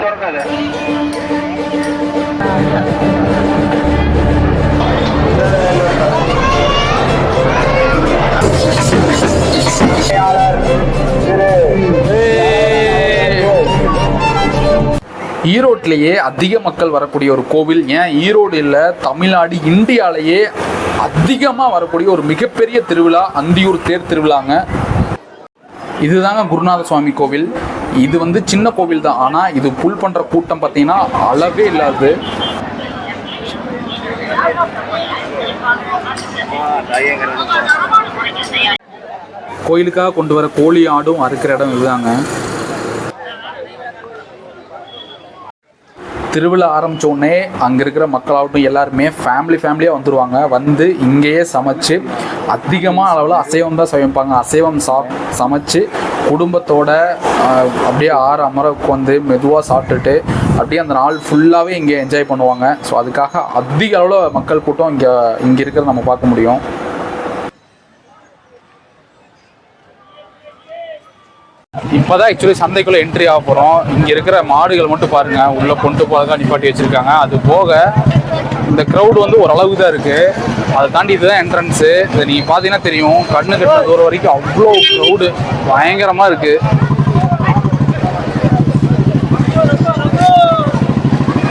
ஈரோட்லேயே அதிக மக்கள் வரக்கூடிய ஒரு கோவில். ஏன்? ஈரோடு இல்லை தமிழ்நாடு இந்தியாலேயே அதிகமாக வரக்கூடிய ஒரு மிகப்பெரிய திருவிழா அந்தியூர் தேர் திருவிழாங்க. இதுதாங்க குருநாத சுவாமி கோவில். இது வந்து சின்ன கோவில் தான். ஆனால் இது புல் பண்ணுற கூட்டம் பார்த்தீங்கன்னா அளவே இல்லாது. கோயிலுக்காக கொண்டு வர கோழி ஆடும் அறுக்கிற இடம் இதுதாங்க. திருவிழா ஆரம்பித்த உடனே அங்கே இருக்கிற மக்களாகட்டும் எல்லாருமே ஃபேமிலி ஃபேமிலியாக வந்துடுவாங்க வந்து இங்கேயே சமைச்சு அதிகமாக அளவில் அசைவம் தான் சமைப்பாங்க. அசைவம் சா சமைச்சு குடும்பத்தோட அப்படியே ஆறு அமர உட்காந்து மெதுவாக சாப்பிட்டுட்டு அப்படியே அந்த நாள் ஃபுல்லாகவே இங்கே என்ஜாய் பண்ணுவாங்க. ஸோ அதுக்காக அதிக அளவில் மக்கள் கூட்டம் இங்கே இங்கே இருக்கிறத நம்ம பார்க்க முடியும். இப்போதான் ஆக்சுவலி சந்தைக்குள்ள என்ட்ரி ஆக போகிறோம் இங்கே இருக்கிற மாடுகள் மட்டும் பாருங்க. உள்ள கொண்டு போகிறதுக்காக நிப்பாட்டி வச்சிருக்காங்க. அது போக இந்த க்ரௌடு வந்து ஓரளவுக்கு தான் இருக்கு. அதை தாண்டி இதுதான் என்ட்ரன்ஸு இதை நீங்கள் பார்த்தீங்கன்னா தெரியும். கண்ணு கட்டின தூரம் வரைக்கும் அவ்வளோ க்ரௌடு பயங்கரமாக இருக்கு.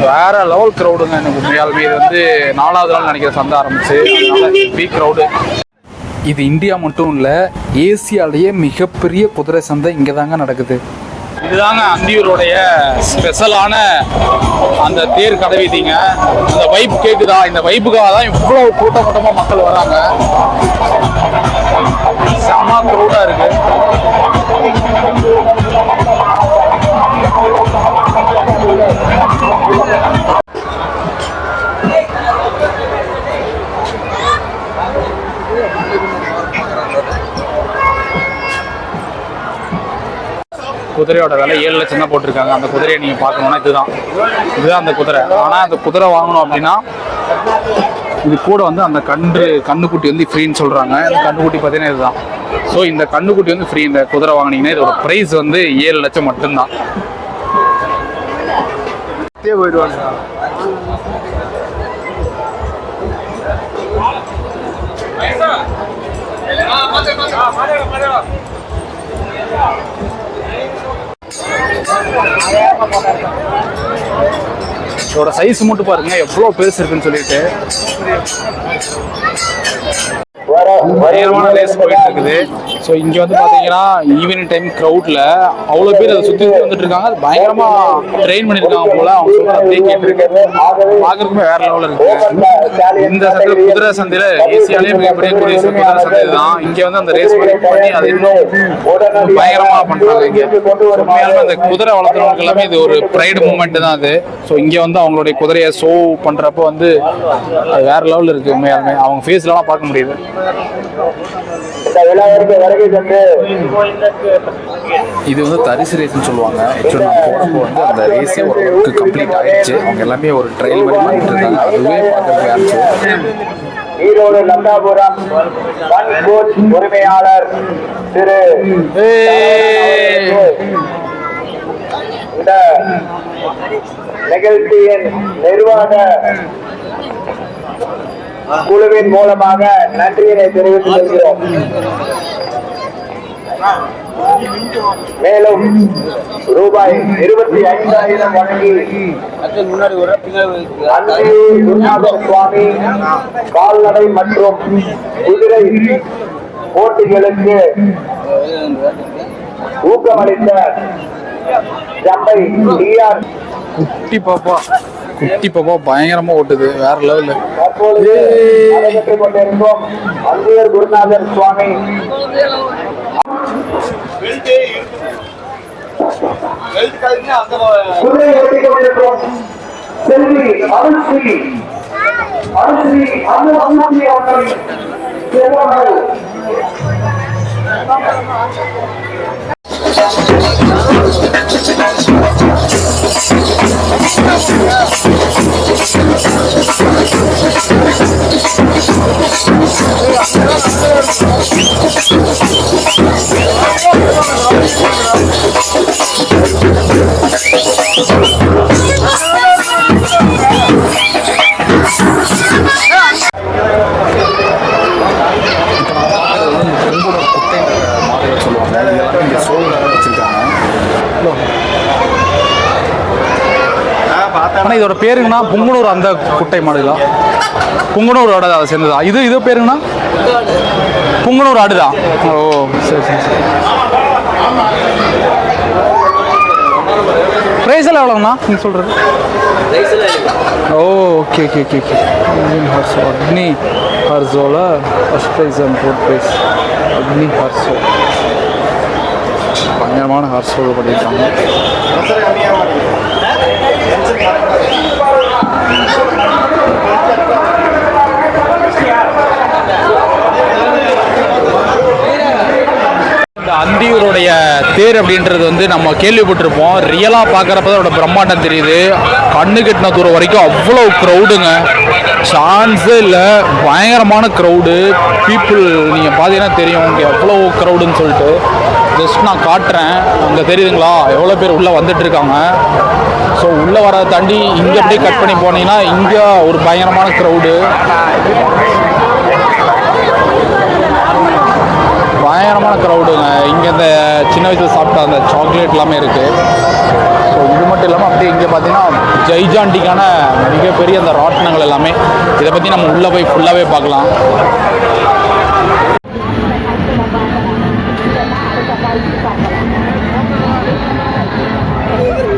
வேற லெவல் க்ரௌடுங்க எனக்கு உண்மையாலுமே. இது வந்து நாலாவது நாள் நினைக்கிற சந்தை ஆரம்பிச்சு. அதனால பி க்ரௌடு இது இந்தியா மட்டும் இல்லை ஏசியாலேயே மிகப்பெரிய குதிரை சந்தை இங்கே தாங்க நடக்குது. இதுதாங்க அந்தியூருடைய ஸ்பெஷலான அந்த தேர் கதை அந்த வைப் கேக்குதா? இந்த வைப்புக்காக தான் இவ்வளோ கூட்ட கூட்டமாக மக்கள் வராங்க. செம்ம க்ரௌடாக இருக்கு. குதிரையோட விலை ஏழு லட்சம் தான் போட்டிருக்காங்க. அந்த குதிரையை நீங்கள் பார்க்கணுன்னா இதுதான். இதுதான் அந்த குதிரை. ஆனால் அந்த குதிரை வாங்கணும் அப்படின்னா இது கூட வந்து அந்த கன்று கண்ணுக்குட்டி வந்து ஃப்ரீன்னு சொல்கிறாங்க இந்த கண்ணுக்குட்டி பார்த்தீங்கன்னா இதுதான். ஸோ இந்த கண்ணுக்குட்டி வந்து ஃப்ரீ இந்த குதிரை வாங்கினீங்கன்னா இதோட ப்ரைஸ் வந்து ஏழு லட்சம் மட்டும்தான். போயிடுவாங்க இதோட சைஸ் மட்டும் பாருங்க எவ்வளோ பெருசு இருக்குன்னு சொல்லிட்டு. பயங்கரமான ரேஸ் போயிட்டு இருக்குது ஸோ இங்கே வந்து பார்த்தீங்கன்னா ஈவினிங் டைம் க்ரௌட்ல அவ்வளோ பேர் அதை சுற்றி வந்துட்டு இருக்காங்க அது பயங்கரமாக ட்ரெயின் பண்ணியிருக்காங்க போல அவங்க சொல்கிற அப்படியே கேட்டிருக்கேன் பார்க்கறதுக்குமே வேற லெவலில் இருக்கு. இந்த சந்தையில் குதிரை சந்தையில் ஏசியாலே மிகப்பெரிய குதிரை சந்தை குதிரை சந்தை தான் இங்கே வந்து அந்த ரேஸ் பண்ணி அதை இன்னும் பயங்கரமாக பண்ணுறாங்க இங்கே. உண்மையாலுமே அந்த குதிரை வளர்த்துறவங்களுக்கு எல்லாமே இது ஒரு ப்ரைடு மூமெண்ட் தான் அது. ஸோ இங்கே வந்து அவங்களுடைய குதிரையை ஷோ பண்ணுறப்போ வந்து அது வேற லெவலில் இருக்கு உண்மையாலுமே. அவங்க ஃபேஸ்லலாம் பார்க்க முடியுது. இது வந்து தரிசு ரேஸ்னு சொல்லுவாங்க. ஆக்சுவலி நான் போனப்போ வந்து அந்த ரேஸே ஓரளவுக்கு கம்ப்ளீட் ஆயிடுச்சு. அவங்க எல்லாமே ஒரு ட்ரையல் மாதிரி பண்ணிட்டு இருந்தாங்க அதுவே பார்க்கறதுக்கு ஆரம்பிச்சு ஈரோடு லந்தாபுரம் பன் கோச் உரிமையாளர் திரு இந்த நிகழ்ச்சியின் நிர்வாக குழுவின் மூலமாக நன்றியினை தெரிவித்துக் கொள்கிறோம். மேலும் ரூபாய் இருபத்தி ஐந்தாயிரம் வழங்கி குருநாத சுவாமி கால்நடை மற்றும் குதிரை போட்டிகளுக்கு ஊக்கமளித்த ஜம்பை டிஆர் குட்டி பாப்பா. குட்டி பாப்பா பயங்கரமா ஓட்டுது வேற லெவல்ல தற்பொழுது குருநாதர் சுவாமி. செல்வி அருள்ஸ்ரீ. அருள்ஸ்ரீ அவர்கள். ஆனால் இதோட பேருங்கண்ணா புங்குனூர் அந்த குட்டை மாடுகளா புங்குனூரோட அதை சேர்ந்ததா? இது இது பேருங்கண்ணா? புங்குனூர் ஆடுதான் ஓ சரி சரி சரி. ப்ரைஸ் எல்லாம் எவ்வளோங்கண்ணா? நீங்கள் சொல்கிறது ஓ ஓகே ஓகே ஓகே ஓகே ஹர்ஸோ அக்னி ஹர்ஸோவில் first prize and fourth prize அக்னி ஹர்ஸோ பயங்கரமான ஹர்ஸோவில் பண்ணியிருக்காங்க. அந்தியூருடைய தேர் அப்படின்றது வந்து நம்ம கேள்விப்பட்டிருப்போம். ரியலாக பார்க்குறப்ப தான் அதோட பிரம்மாண்டம் தெரியுது. கண்ணு கட்டின தூரம் வரைக்கும் அவ்வளோ க்ரௌடுங்க சான்ஸே இல்லை. பயங்கரமான க்ரௌடு பீப்புள் நீங்கள் பார்த்தீங்கன்னா தெரியும். இங்கே எவ்வளோ க்ரௌடுன்னு சொல்லிட்டு. ஜஸ்ட் நான் காட்டுறேன். அங்கே தெரியுதுங்களா? எவ்வளோ பேர் உள்ளே வந்துட்டுருக்காங்க ஸோ உள்ளே வர தாண்டி இங்கே அப்படியே கட் பண்ணி போனீங்கன்னா இங்கே ஒரு பயங்கரமான க்ரௌடு பயங்கரமான க்ரௌடுங்க இங்கே இந்த சின்ன வயசில் சாப்பிட்ட அந்த சாக்லேட் எல்லாமே இருக்குது ஸோ இது மட்டும் இல்லாமல் அப்படியே இங்கே பார்த்தீங்கன்னா ஜெய்ஜாண்டிக்கான மிகப்பெரிய அந்த ராட்டினங்கள் எல்லாமே. இதை பற்றி நம்ம உள்ளே போய் ஃபுல்லாகவே பார்க்கலாம்.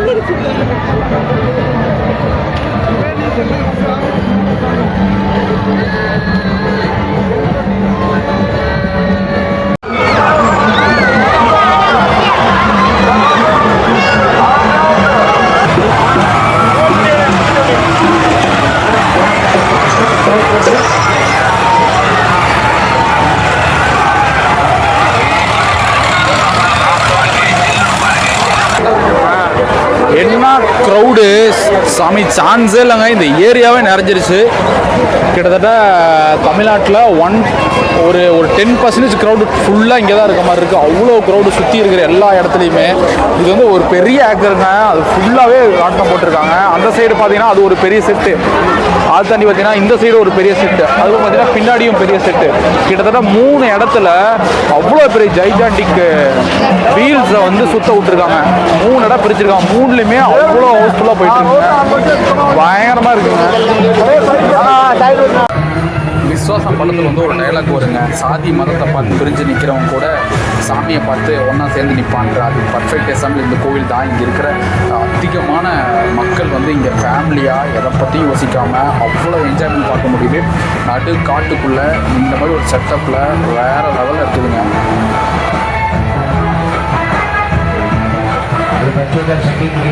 Ik ben niet is the பார்த்தீங்கன்னா க்ரௌடு சாமி சான்ஸே இல்லைங்க. இந்த ஏரியாவே நிறைஞ்சிருச்சு. கிட்டத்தட்ட தமிழ்நாட்டில் ஒன் ஒரு ஒரு டென் பர்சன்டேஜ் க்ரௌடு ஃபுல்லாக இங்கே தான் இருக்க மாதிரி இருக்குது அவ்வளோ க்ரௌடு சுற்றி இருக்கிற எல்லா இடத்துலையுமே. இது வந்து ஒரு பெரிய ஆக்டருங்க அது ஃபுல்லாகவே ஆட்டம் போட்டிருக்காங்க. அந்த சைடு பார்த்தீங்கன்னா அது ஒரு பெரிய செட்டு அது தாண்டி பார்த்தீங்கன்னா இந்த சைடு ஒரு பெரிய செட்டு அதுவும் பார்த்தீங்கன்னா பின்னாடியும் பெரிய செட்டு கிட்டத்தட்ட மூணு இடத்துல அவ்வளோ பெரிய ஜைஜாண்டிக் வீல்ஸை வந்து சுத்த விட்டுருக்காங்க. மூணு இடம் பிரிச்சிருக்காங்க. மூணுலையுமே அவ்வளோ ஹவுஸ்ஃபுல்லாக போயிட்டு இருக்குங்க. பயங்கரமாக இருக்குங்க. விசுவாசம் படத்தில் வந்து ஒரு டைலாக் வருங்க. சாதி மதத்தை பார்த்து பிரிஞ்சு நிற்கிறவங்க கூட சாமியை பார்த்து ஒன்றா சேர்ந்து நிற்பான்ற அது பர்ஃபெக்ட் எக்ஸாம்பிள் இந்த கோவில் தான். இங்கே இருக்கிற அதிகமான மக்கள் வந்து இங்கே ஃபேமிலியாக எதை பற்றியும் யோசிக்காமல் அவ்வளோ என்ஜாய்மெண்ட் பார்க்க முடியுது. நடு காட்டுக்குள்ளே இந்த மாதிரி ஒரு செட்டப்பில் வேறு லெவலில் இருக்குதுங்க. Dimensiunkan segini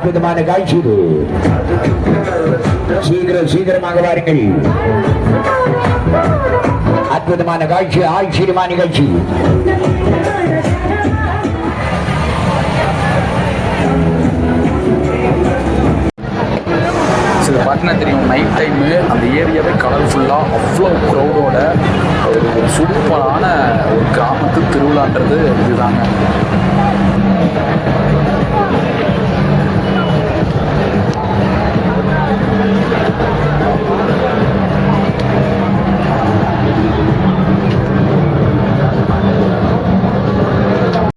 அற்புதமான காட்சி இது. சீக்கிரம் சீக்கிரமாக வாருங்கள். அற்புதமான காட்சி ஆச்சரியமான நிகழ்ச்சி. ஸோ இது பார்த்தீங்கன்னா தெரியும் நைட் டைமு அந்த ஏரியாவே கலர்ஃபுல்லாக அவ்வளோ க்ரௌடோட ஒரு ஒரு சூப்பரான ஒரு கிராமத்து திருவிழான்றது இதுதாங்க.